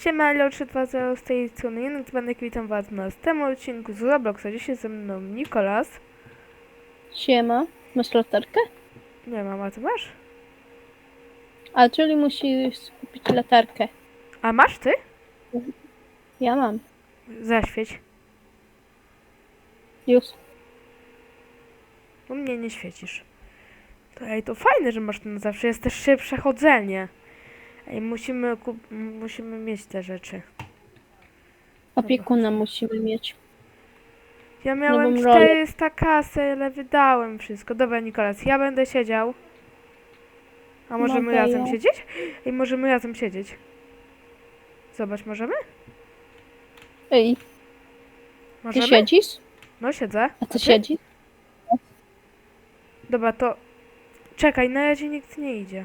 Siema, Leo320 z tej strony Janek Dzbanek, witam was w następnym odcinku z Robloxa. Dzisiaj ze mną Nikolas. Siema, masz latarkę? Nie mam, a ty masz? A, czyli musisz kupić latarkę. A masz ty? Ja mam. Zaświeć. Już. U mnie nie świecisz. To, ej, to fajne, że masz to na zawsze. Jest też szybsze chodzenie. Ej, musimy, kup- musimy mieć te rzeczy. Opiekuna musimy mieć. Ja miałem Nową rolę. 400 kasy, ale wydałem wszystko. Dobra, Nikolas, ja będę siedział. A możemy Mogę razem ja. siedzieć? Ej, możemy razem siedzieć. Zobacz, możemy? Ej, ty Możemy? siedzisz? No, siedzę. A ty siedzisz? Dobra, to czekaj, na razie nikt nie idzie.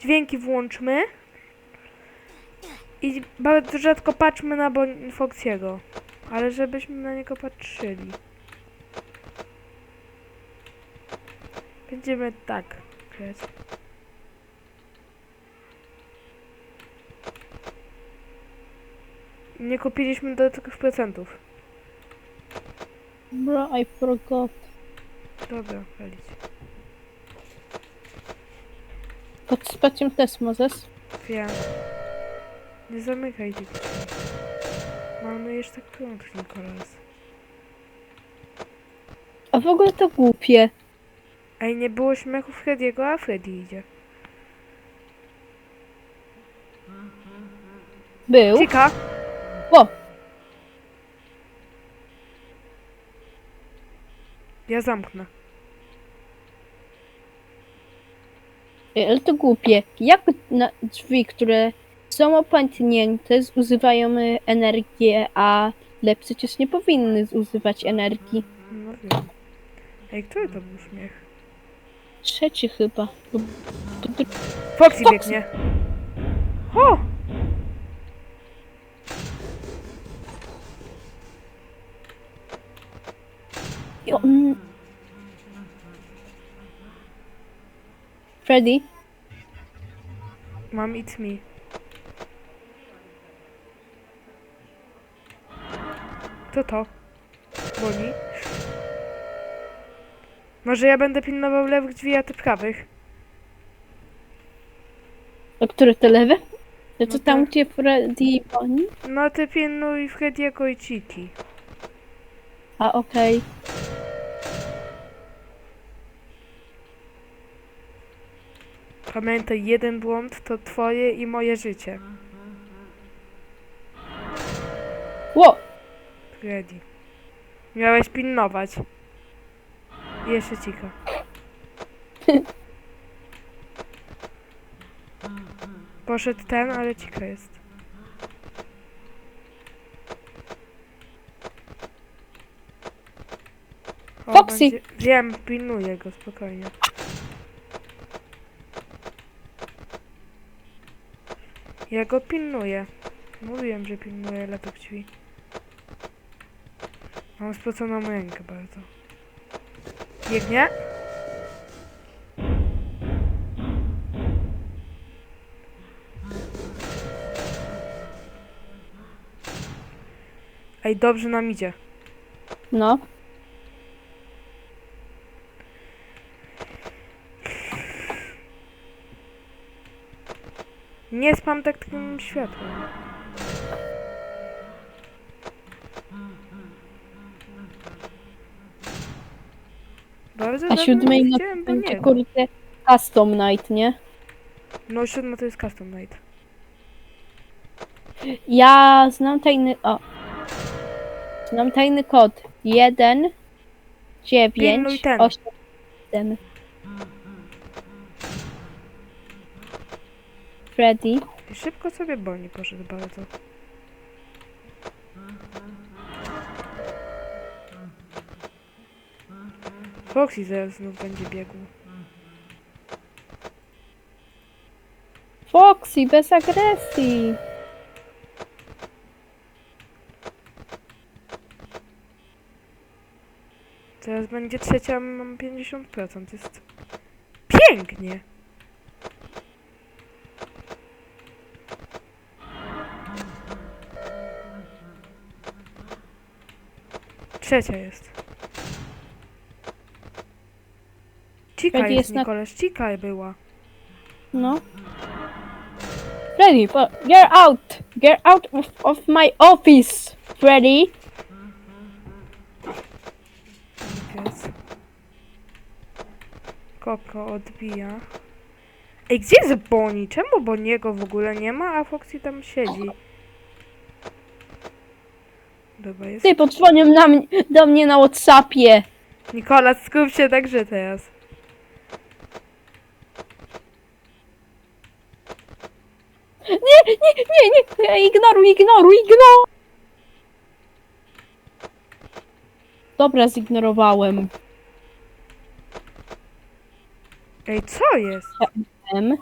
Dźwięki włączmy. I bardzo rzadko patrzmy na Foxiego. Ale żebyśmy na niego patrzyli. Będziemy tak grać. Nie kupiliśmy dodatkowych procentów. Bro, I forgot. Dobra, walić. Pod spaciem też możesz. Wiem. Nie zamykaj drzwi. Mamy jeszcze klucz, Nikolas. A w ogóle to głupie. Ej, nie było śmiechu Frediego, a Freddy idzie. Był. Cika! O, Ja zamknę. Ej, ale to głupie. Jak na drzwi, które są opętnięte, zużywają y, energię, ale przecież nie powinny zużywać energii. No wiem. Ej, który to był śmiech? Trzeci chyba. Lub- lub- Foxy Foxy. biegnie. O! Jo, mm. Freddy? Mam It's Me. Co to? Boli? Może ja będę pilnował lewych drzwi, a ty prawych? A który to lewy? To No tam, to- gdzie Freddy i Bonnie? No ty pilnuj Frediego i Chiki. A, okej. Pamiętaj, jeden błąd to twoje i moje życie. Ło! Freddy. Miałeś pilnować. I jeszcze cicho. Poszedł ten, ale cicho jest. O, Foxy! będzie- Wiem, pilnuję go spokojnie. Ja go pilnuję. Mówiłem, że pilnuję lewych drzwi. Mam spoconą rękę bardzo. Biegnie? Ej, dobrze nam idzie. No. Nie spam taktycznym światłem. Bardzo A siódmej nie nocy widziałem będzie Boniego. kurde Custom Night, nie? No siódma to jest custom night. Ja znam tajny... O. Znam tajny kod. 1 Pilnuj 9 ten. 8 7 Freddy. I szybko sobie Bonnie poszedł bardzo. Foxy zaraz znów będzie biegł. Foxy, bez agresji. Teraz będzie trzecia, mam 50%. Jest pięknie. Trzecia jest. Cika Freddy jest, jest na- cika była. No. Freddy, po- get out! Get out of, of my office! Freddy! Pies. Koko odbija. Ej, gdzie jest Bonnie? Czemu Boniego w ogóle nie ma, a Foxy tam siedzi? Dobra, jest. Ty podzwonią na mnie, do mnie na Whatsappie. Nikolas, skup się także teraz. Nie, nie, nie, nie, ignoruj, ignoruj, ignoruj! Dobra, zignorowałem. Ej, co jest? M.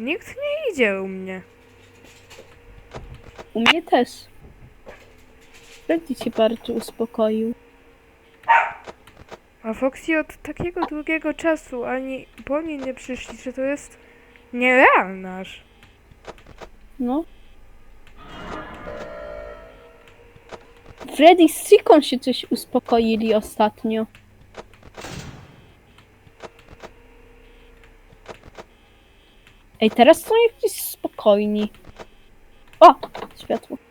Nikt nie idzie u mnie. U mnie też. Freddy się bardzo uspokoił. A Foxy od takiego długiego czasu ani Bonnie nie przyszli, że to jest nierealne aż. No. Freddy z Sikon się coś uspokoili ostatnio. Ej, teraz są jakieś spokojni. O! Światło.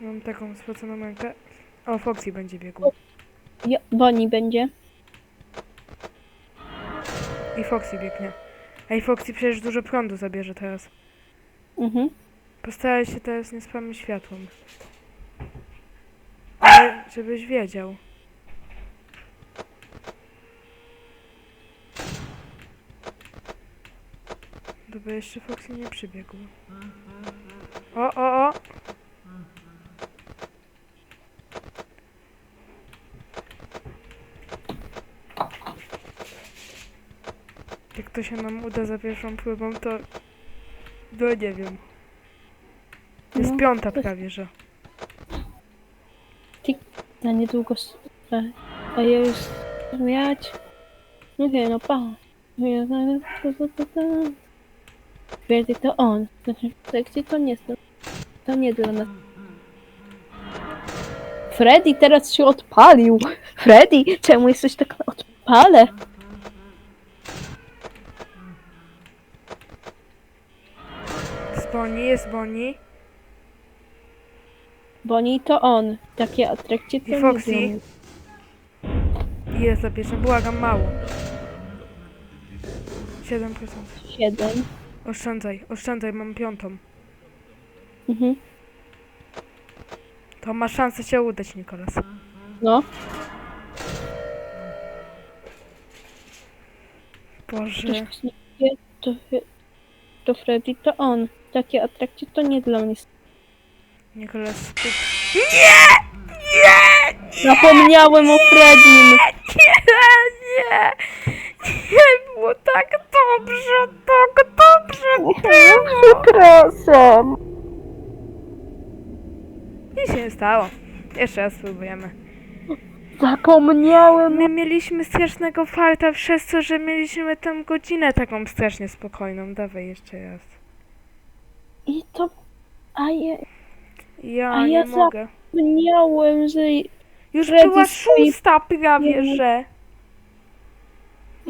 Mam taką spoconą rękę. O, Foxy będzie biegł. Jo, Bonnie będzie. I Foxy biegnie. Ej, Foxy przecież dużo prądu zabierze teraz. Mhm. Postaraj się teraz nie spamić światłem. Ale żebyś wiedział. Dobra, jeszcze Foxy nie przybiegł. O, o, o! Jak to się nam uda za pierwszą próbą, to... No nie wiem. Jest No, piąta to- prawie, że. Na niedługo. s- A, a ja już miać. Nie wiem, no pa. Freddy to on. Tak gdzie to nie jest. To nie dla nas. Freddy teraz się odpalił. Freddy, czemu jesteś tak na odpale? Bonnie, jest Bonnie. Bonnie to on. Takie atrakcje to I nie Foxy. I jest za pierwszą. Błagam, mało. 7%. Siedem. Oszczędzaj, oszczędzaj, mam piątą. Mhm. To ma szansę się udać, Nikolas. No. Boże. Nie wie, to, to Freddy to on. Takie atrakcje to nie dla mnie. Nikolas, skup... Zapomniałem o Freddym. Nie, nie! Nie było tak dobrze, tak dobrze było! Przepraszam. Nic się nie stało. Jeszcze raz spróbujemy. Zapomniałem. My mieliśmy strasznego farta przez to, że mieliśmy tę godzinę taką strasznie spokojną. Dawaj jeszcze raz. I to... A ja Ja A nie ja za- mogę. zapomniałem, że... Już Freddy była stoi- szósta prawie, Nie. że...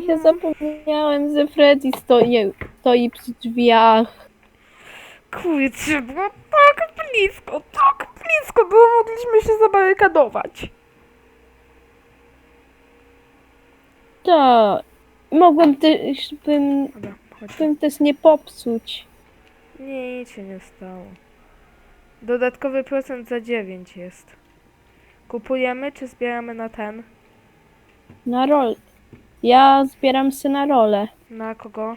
Ja zapomniałem, że Freddy stoi, stoi przy drzwiach. Kurczę, było tak blisko, tak blisko było, mogliśmy się zabarykadować. Tak. Mogłem też... Bym, Dobra, bym też nie popsuć. Nie, nic się nie stało. Dodatkowy procent za 9 jest. Kupujemy, czy zbieramy na ten? Na rolę. Ja zbieram się na rolę. Na kogo?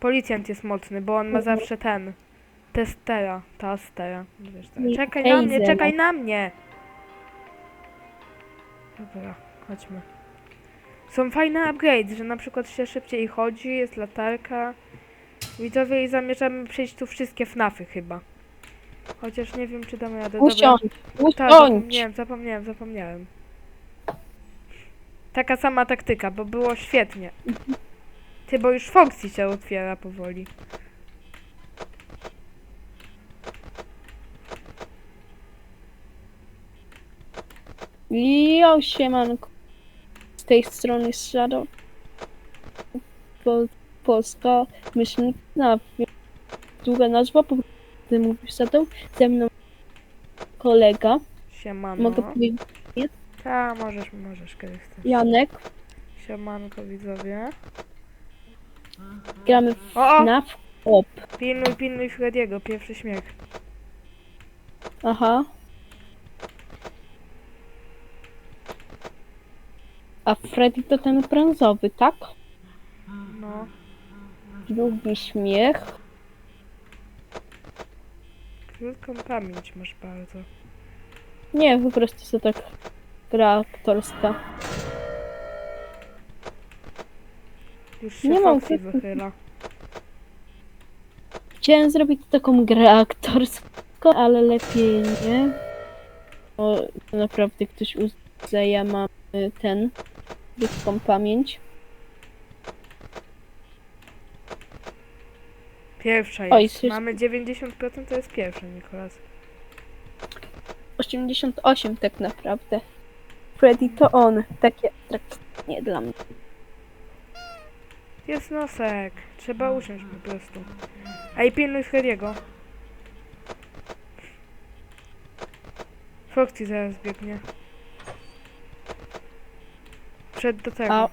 Policjant jest mocny, bo on ma Mhm. zawsze ten. Testera, tastera. Wiesz, tak. Czekaj na mnie, czekaj na mnie! Dobra, chodźmy. Są fajne upgrades, że na przykład się szybciej chodzi, jest latarka. Widzowie i zamierzamy przejść tu wszystkie FNAFy chyba. Chociaż nie wiem, czy damy radę. Usiądź, Tak, usiądź. zapomniałem, zapomniałem, zapomniałem. Taka sama taktyka, bo było świetnie. Ty, bo już Foxy się otwiera powoli. Jo, siemanko. Z tej strony Shadow. Bo Polska myślnik na długa nazwa, po prostu mówisz Shadow. Ze mną kolega. Siemano. Mogę powiedzieć Ta, możesz, możesz, kiedy chcesz. Janek. Siemanko widzowie. Gramy w O! FNAF. Op. Pilnuj, pilnuj Frediego, pierwszy śmiech. Aha. A Freddy to ten brązowy, tak? No. Lubi śmiech. Krótką pamięć masz bardzo. Nie, po prostu to tak gra aktorska. Już się Nie mam Foxy wychyla. Chciałem zrobić taką grę aktorską, ale lepiej nie. Bo to naprawdę ktoś uzna, ja mam y, ten, krótką pamięć. Pierwsza Oj, jest. słysz- Mamy 90% to jest pierwsza, Nikolas. 88 tak naprawdę. Freddy to on. Takie atrakcyjnie dla mnie. Jest nosek. Trzeba usiąść po prostu. A i pilnuj Frediego. Foxy zaraz biegnie. Przed do tego. A-.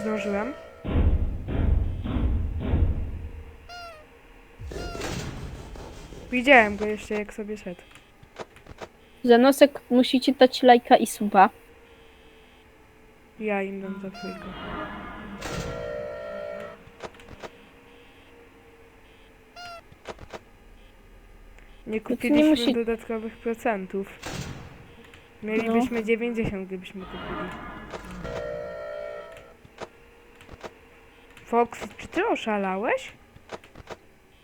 Zdążyłem. Widziałem go jeszcze jak sobie szedł. Za nosek musicie dać lajka i suba. Ja im dam za chwilkę. Nie kupiliśmy musi- dodatkowych procentów. Mielibyśmy 90, gdybyśmy kupili. Fox, czy ty oszalałeś?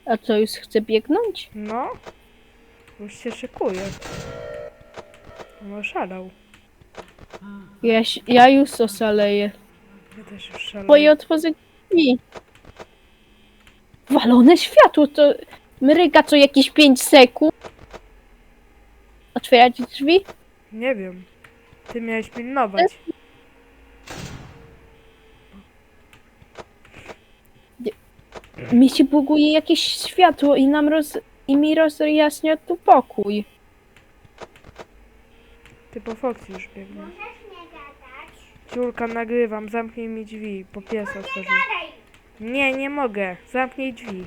A co, już chce biegnąć? No. Już się szykuje. On oszalał. Ja, się- ja już oszaleję. Ja też już szalałem. Bo ja otworzę drzwi. Walone światło to mryga co jakieś 5 sekund. Otwierać drzwi? Nie wiem. Ty miałeś pilnować. Mi się buguje jakieś światło i nam roz... i mi rozjaśnia tu pokój. Ty po Foxy już biegnie. Ciulka, nagrywam, zamknij mi drzwi, po pies otworzył. Nie, nie mogę, zamknij drzwi.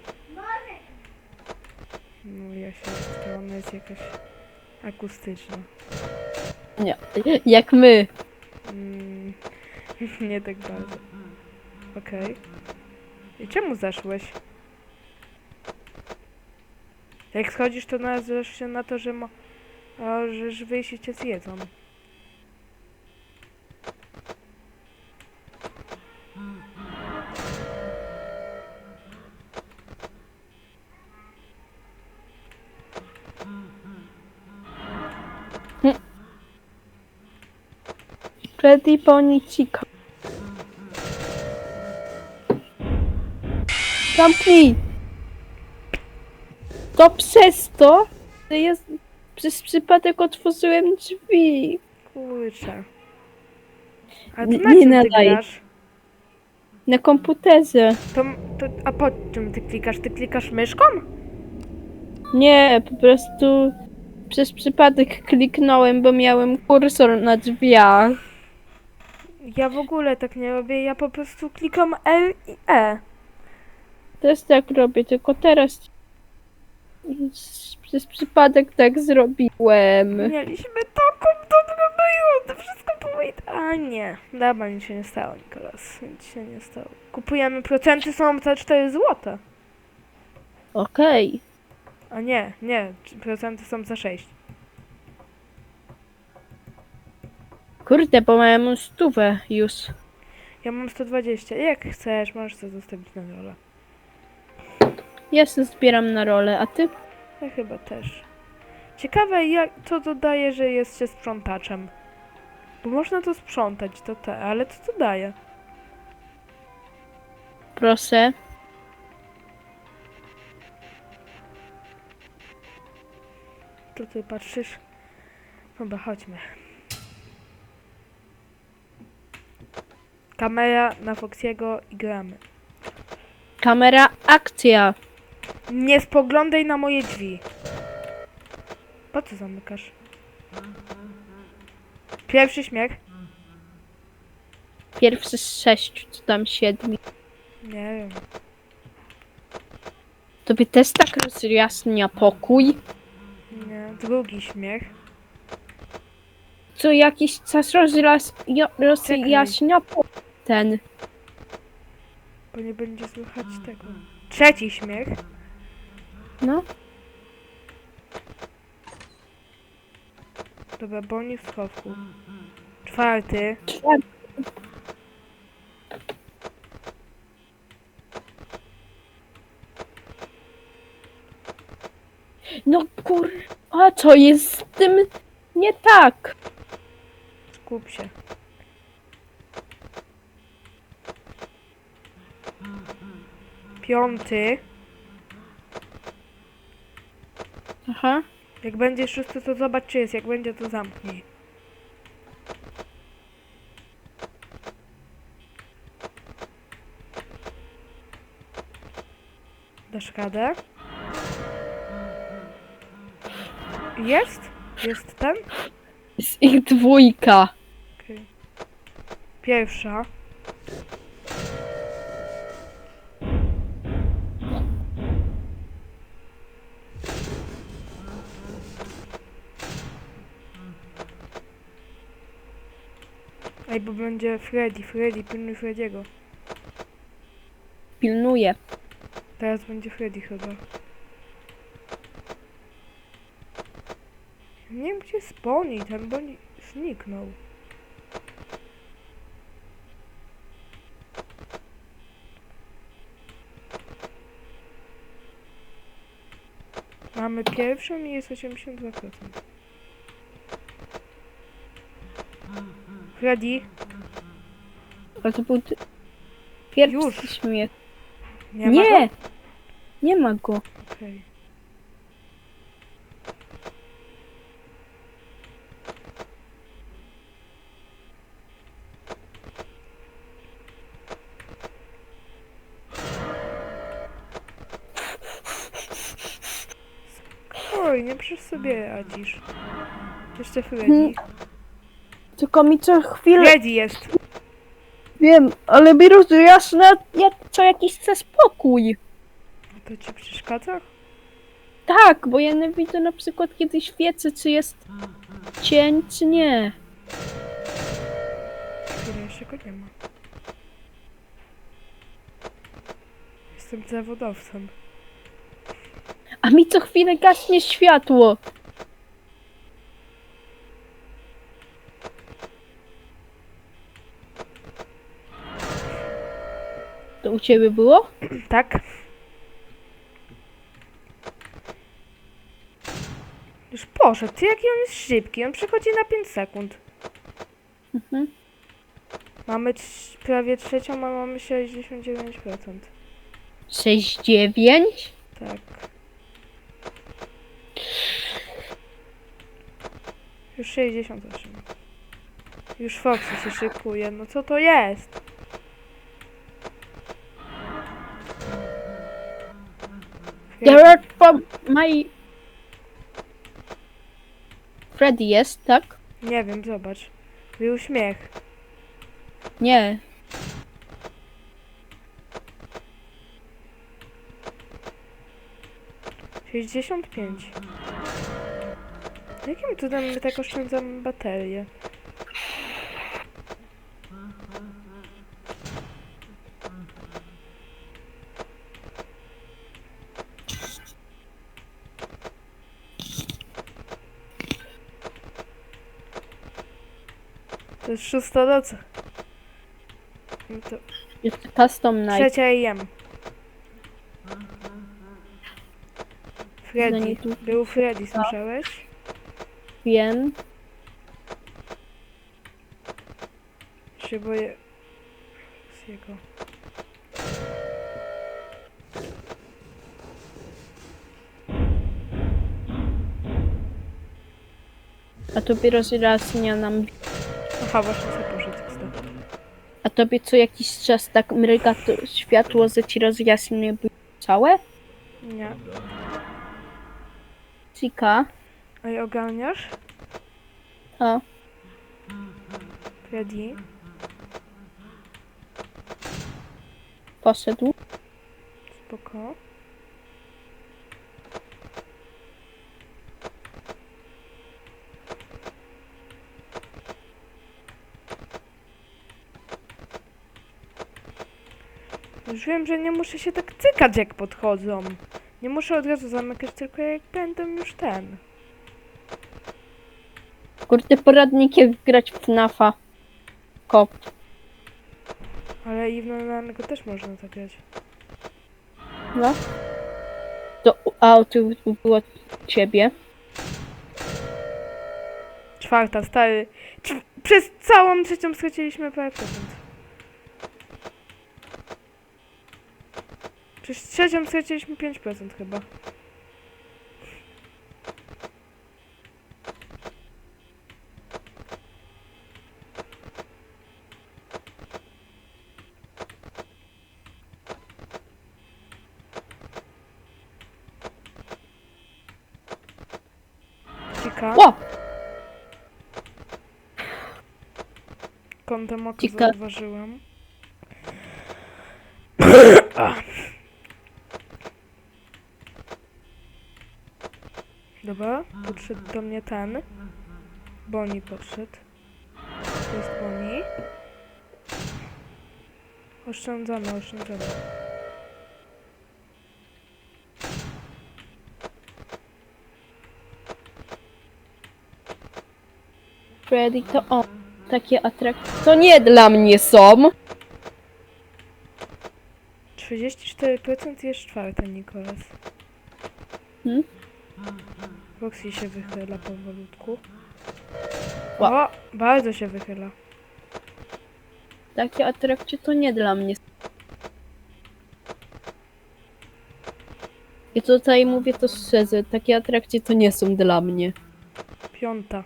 No ja się to ona jest jakaś akustyczna. Nie. Jak my. Mm, nie tak bardzo. Okej. I czemu zaszłeś? Jak schodzisz, to nazywasz się na to, że mo... O, że wyjść i cię zjedzą. Freddy Bonicika. Zamknij! To przez to, że z- przez przypadek otworzyłem drzwi. Kurczę. A ty na nie czym ty nadaj. grasz? Na komputerze. To, to, a po czym ty klikasz? Ty klikasz myszką? Nie, po prostu przez przypadek kliknąłem, bo miałem kursor na drzwiach. Ja w ogóle tak nie robię, ja po prostu klikam L i E. Też tak robię, tylko teraz przez przypadek tak zrobiłem. Mieliśmy taką dobrą to wszystko było idealnie. Dobra, nic się nie stało, Nikolas. Nic się nie stało. Kupujemy procenty, są za 4 złote. Okej. A nie, nie, procenty są za 6. Kurde, bo miałem stówę już. Ja mam 120. Jak chcesz, możesz to zostawić na rolę. Ja się zbieram na rolę, a ty? Ja chyba też. Ciekawe, jak, co dodaje, że jest się sprzątaczem. Bo można to sprzątać, to te, ale co to daje? Proszę. Tu ty patrzysz. Dobra, chodźmy. Kamera na Foxiego i gramy. Kamera, akcja. Nie spoglądaj na moje drzwi. Po co zamykasz? Pierwszy śmiech? Pierwszy z sześciu, co tam siedmi. Nie wiem. Tobie też tak rozjaśnia pokój? Nie. Drugi śmiech. Co jakiś czas rozjas... jo- rozjaśnia pokój ten. Bo nie będzie słychać tego. Trzeci śmiech. No. Dobra, Boni w schowku. Czwarty. Czwarty. No kur... A co jest z tym nie tak? Skup się. Piąty. Aha. Jak będzie szósty, to zobacz, czy jest. Jak będzie, to zamknij. Dasz radę? Jest? Jest ten? Z ich dwójka. Okej. Pierwsza. Ej, bo będzie Freddy, Freddy, pilnuj Freddy'ego. Pilnuje. Teraz będzie Freddy chyba. Nie wiem gdzie jest Bonnie, ten Bonnie zniknął. Mamy pierwszą i jest 82%. Freddy, Ale to był ty- pierwszy Już. śmiech. nie, Nie! ma go? Nie ma go. Okej. Spokojnie, przecież sobie radzisz. Jeszcze Freddy. Hmm. Tylko mi co chwilę... Freddy jest! Wiem, ale mi rozjaśnia jak co jakiś czas spokój. To ci przeszkadza? Tak, bo ja nie widzę na przykład kiedy świecę, czy jest cień, czy nie. Chwilę, jeszcze go nie ma. Jestem zawodowcem. A mi co chwilę gaśnie światło. Ciebie było? Tak? Już poszedł. Ty jaki on jest szybki? On przychodzi na 5 sekund. Mhm. Mamy trz- prawie trzecią, a mamy 69%. 6-9? Tak. Już 68. Już Foxy się szykuje. No co to jest? Gerard from my... Freddy jest, tak? Nie wiem, zobacz. Był śmiech. Nie. Sześćdziesiąt pięć. Jakim cudem my tak oszczędzamy baterię? To jest szósta noc. No to custom night. trzecia jem. No Freddy. nie tu. Był Freddy, słyszałeś? Wiem. się boję z jego. A tobie rozjaśnia nam... Aha, właśnie sobie poszedł XD. A tobie co jakiś czas tak mryga to światło, że ci rozjaśnia całe? Nie. Cika. A i ogarniasz? A, Ready? poszedł. Spoko. Wiem, że nie muszę się tak cykać jak podchodzą. Nie muszę od razu zamykać, tylko jak będą już ten. Kurde, poradnik jak grać w FNAFa. Kop. Ale i w normalnego też można zagrać. No. To auto było ciebie. Czwarta, stary. Przez całą trzecią straciliśmy parę procent. Przez trzecią straciliśmy 5% chyba. Cika. O! Kątem oka Cika. zauważyłam. Dobra, podszedł do mnie ten. Boni podszedł. To jest Boni. Oszczędzamy, oszczędzamy. Freddy to on. Takie atrakcje. To nie dla mnie są. 34% jest czwarte, Nikolas. Hmm? Roxy się wychyla powolutku. O, bardzo się wychyla. Takie atrakcje to nie dla mnie. I tutaj mówię to szczerze, takie atrakcje to nie są dla mnie. Piąta.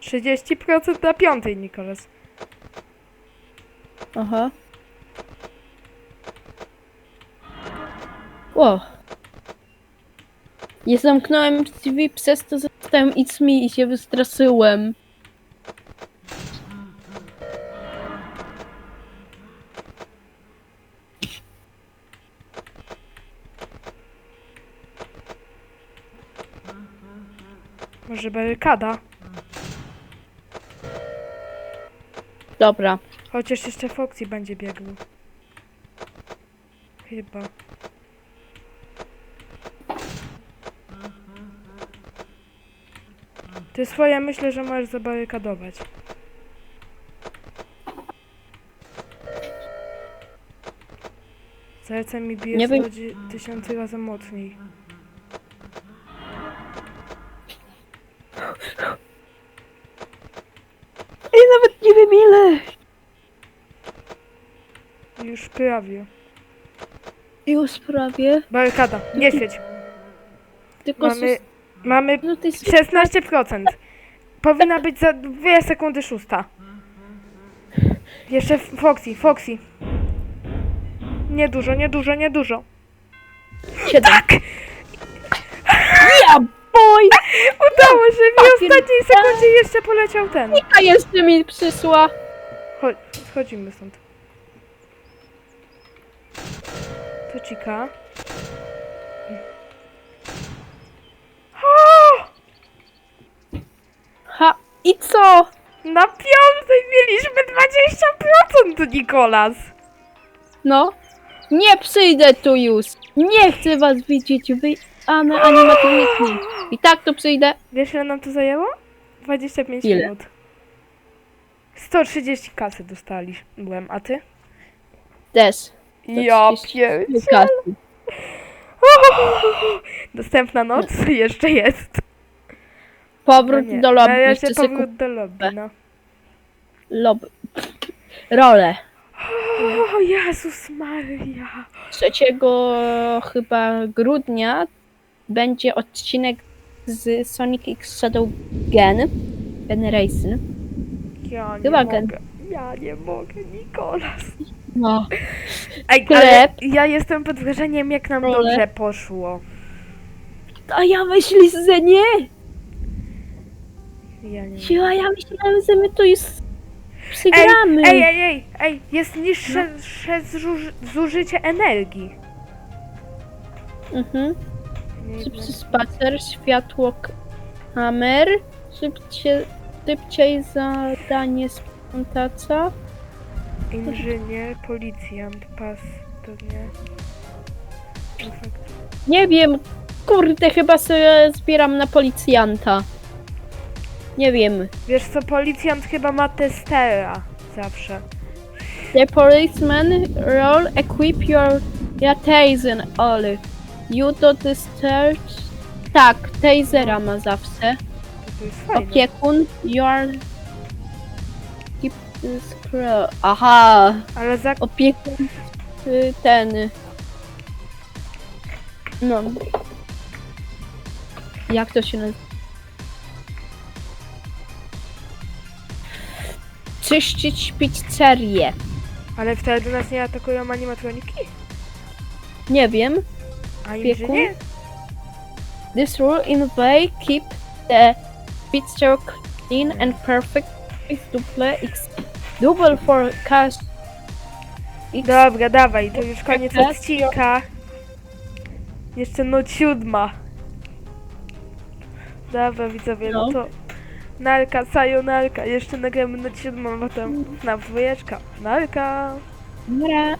30% na piątej, Nikolas. Aha. O. Nie zamknąłem drzwi, przez to zostałem It's Me i się wystraszyłem. Może barykada? Dobra. Chociaż jeszcze Foxy będzie biegł. Chyba. Ty swoje myślę, że możesz zabarykadować. Serce mi bije Nie tysiące razy mocniej. Ej, nawet nie wiem ile. Już prawie. Już prawie. Barykada, nie świeć. Tylko Mamy, sus- mamy no ty 16%. Powinna być za 2 sekundy szósta. Jeszcze Foxy, Foxy. Nie dużo, nie dużo, nie dużo. siedem. Tak! Ja boy! Udało się! W Papier- ostatniej sekundzie jeszcze poleciał ten. A jeszcze mi przysła. Chodź, schodzimy stąd. To cika. I co? Na piątej mieliśmy 20% Nikolas! No. Nie przyjdę tu już. Nie chcę was widzieć. Wy amy animatroniki. I tak to przyjdę. Wiesz ile nam to zajęło? 25 Ile? minut. 130 kasy dostali. Byłem, a ty? Też. Ja 130 pierdzie. Kasy. Następna noc jeszcze jest. Powrót No nie, do Na lobby. razie Jeszcze powrót sekund. do lobby, no. lob... rolę. O Jezus Maria. 3 chyba grudnia będzie odcinek z Sonic X Shadow Gen. Generation. Ja nie Chyba mogę. gen- Ja nie mogę, Nikolas. No. Ej, ale ja jestem pod wrażeniem, jak nam Role. dobrze poszło. A ja myślę, że nie. Ja nie Ja, ja myślałem, że my to już przegramy. Ej, ej, ej, ej, jest niższe niższe zuży- zużycie energii. Mhm. Szybszy spacer, światło, kamer. Szybciej, szybciej zadanie sprzątacza. Inżynier, policjant, pas, to nie. Nie wiem, kurde, chyba sobie zbieram na policjanta. Nie wiem. Wiesz co, policjant chyba ma testera zawsze. The policeman role equip your, your taser all. You do the search. Tak, tasera ma zawsze. To, jest fajne. Opiekun, your... Keep the scroll. Aha, Ale za... opiekun y, ten. No. Jak to się nazywa? Czyścić pizzerię. Ale wtedy nas nie atakują animatroniki? Nie wiem. A Opiekun? inżynier? This rule in way keep the picture clean and perfect. X double X double for cash. X Dobra, dawaj, to już koniec odcinka. Jeszcze noc siódma. Dobra, widzowie, no No. to... Narka, sayonarka. Jeszcze nagramy noc siódmą, potem na dwójeczka. Narka. Mara.